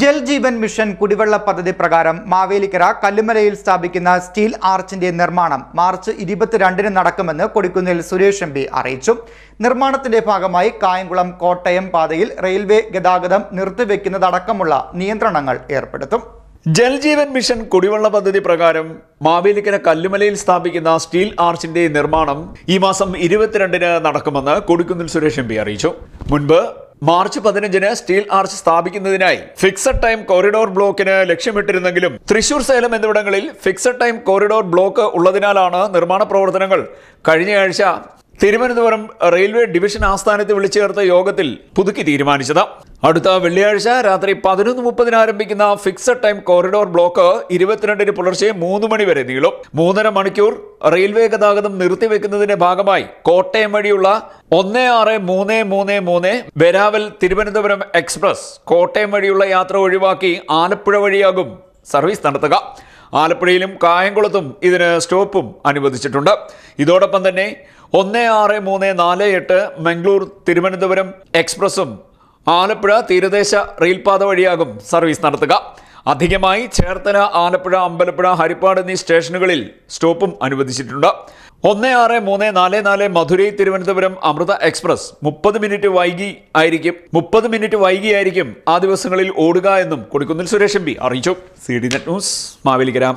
Jal Jeevan mission കുടിവെള്ള പദ്ധതി പ്രകാരം മാവേലിക്കര കല്ലുമലയിൽ സ്ഥാപിക്കുന്ന സ്റ്റീൽ ആർച്ചിന്റെ നിർമ്മാണം മാർച്ച് ഇരുപത്തിരണ്ടിന് നടക്കുമെന്ന് കൊടിക്കുന്നിൽ സുരേഷ് എം അറിയിച്ചു. നിർമ്മാണത്തിന്റെ ഭാഗമായി കായംകുളം കോട്ടയം പാതയിൽ റെയിൽവേ ഗതാഗതം നിർത്തിവെക്കുന്നതടക്കമുള്ള നിയന്ത്രണങ്ങൾ ഏർപ്പെടുത്തും. ജൽജീവൻ മിഷൻ കുടിവെള്ള പദ്ധതി പ്രകാരം മാവേലിക്കര കല്ലുമലയിൽ സ്ഥാപിക്കുന്ന സ്റ്റീൽ ആർച്ചിന്റെ നിർമ്മാണം ഈ മാസം ഇരുപത്തിരണ്ടിന് നടക്കുമെന്ന് കൊടിക്കുന്നിൽ സുരേഷ് എം അറിയിച്ചു. മുൻപ് മാർച്ച് പതിനഞ്ചിന് സ്റ്റീൽ ആർച്ച് സ്ഥാപിക്കുന്നതിനായി ഫിക്സഡ് ടൈം കോറിഡോർ ബ്ലോക്കിന് ലക്ഷ്യമിട്ടിരുന്നെങ്കിലും തൃശൂർ സേലം എന്നിവിടങ്ങളിൽ ഫിക്സഡ് ടൈം കോറിഡോർ ബ്ലോക്ക് ഉള്ളതിനാലാണ് നിർമ്മാണ പ്രവർത്തനങ്ങൾ കഴിഞ്ഞയാഴ്ച തിരുവനന്തപുരം റെയിൽവേ ഡിവിഷൻ ആസ്ഥാനത്ത് വിളിച്ചു ചേർത്ത യോഗത്തിൽ പുതുക്കി തീരുമാനിച്ചത്. അടുത്ത വെള്ളിയാഴ്ച രാത്രി പതിനൊന്ന് മുപ്പതിന് ആരംഭിക്കുന്ന ഫിക്സഡ് ടൈം കോറിഡോർ ബ്ലോക്ക് ഇരുപത്തിരണ്ടിന് പുലർച്ചെ മൂന്ന് മണി വരെ നീളും. മൂന്നര മണിക്കൂർ റെയിൽവേ ഗതാഗതം നിർത്തിവെക്കുന്നതിന്റെ ഭാഗമായി കോട്ടയം വഴിയുള്ള ഒന്ന് ആറ് മൂന്ന് മൂന്ന് മൂന്ന് വെരാവൽ തിരുവനന്തപുരം എക്സ്പ്രസ് കോട്ടയം വഴിയുള്ള യാത്ര ഒഴിവാക്കി ആലപ്പുഴ വഴിയാകും സർവീസ് നടത്തുക. ആലപ്പുഴയിലും കായംകുളത്തും ഇതിന് സ്റ്റോപ്പും അനുവദിച്ചിട്ടുണ്ട്. ഇതോടൊപ്പം തന്നെ ഒന്ന് ആറ് മൂന്ന് നാല് എട്ട് മംഗളൂർ തിരുവനന്തപുരം എക്സ്പ്രസും ആലപ്പുഴ തീരദേശ റെയിൽപാത വഴിയാകും സർവീസ് നടത്തുക. അധികമായി ചേർത്തല ആലപ്പുഴ അമ്പലപ്പുഴ ഹരിപ്പാട് എന്നീ സ്റ്റേഷനുകളിൽ സ്റ്റോപ്പും അനുവദിച്ചിട്ടുണ്ട്. ഒന്ന് ആറ് മൂന്ന് നാല് നാല് മധുരൈ തിരുവനന്തപുരം അമൃത എക്സ്പ്രസ് മുപ്പത് മിനിറ്റ് വൈകി ആയിരിക്കും മുപ്പത് മിനിറ്റ് വൈകിയായിരിക്കും ആ ദിവസങ്ങളിൽ ഓടുക എന്നും കൊടിക്കുന്നിൽ സുരേഷ് എം പി അറിയിച്ചു. C D net news Mavelikkara.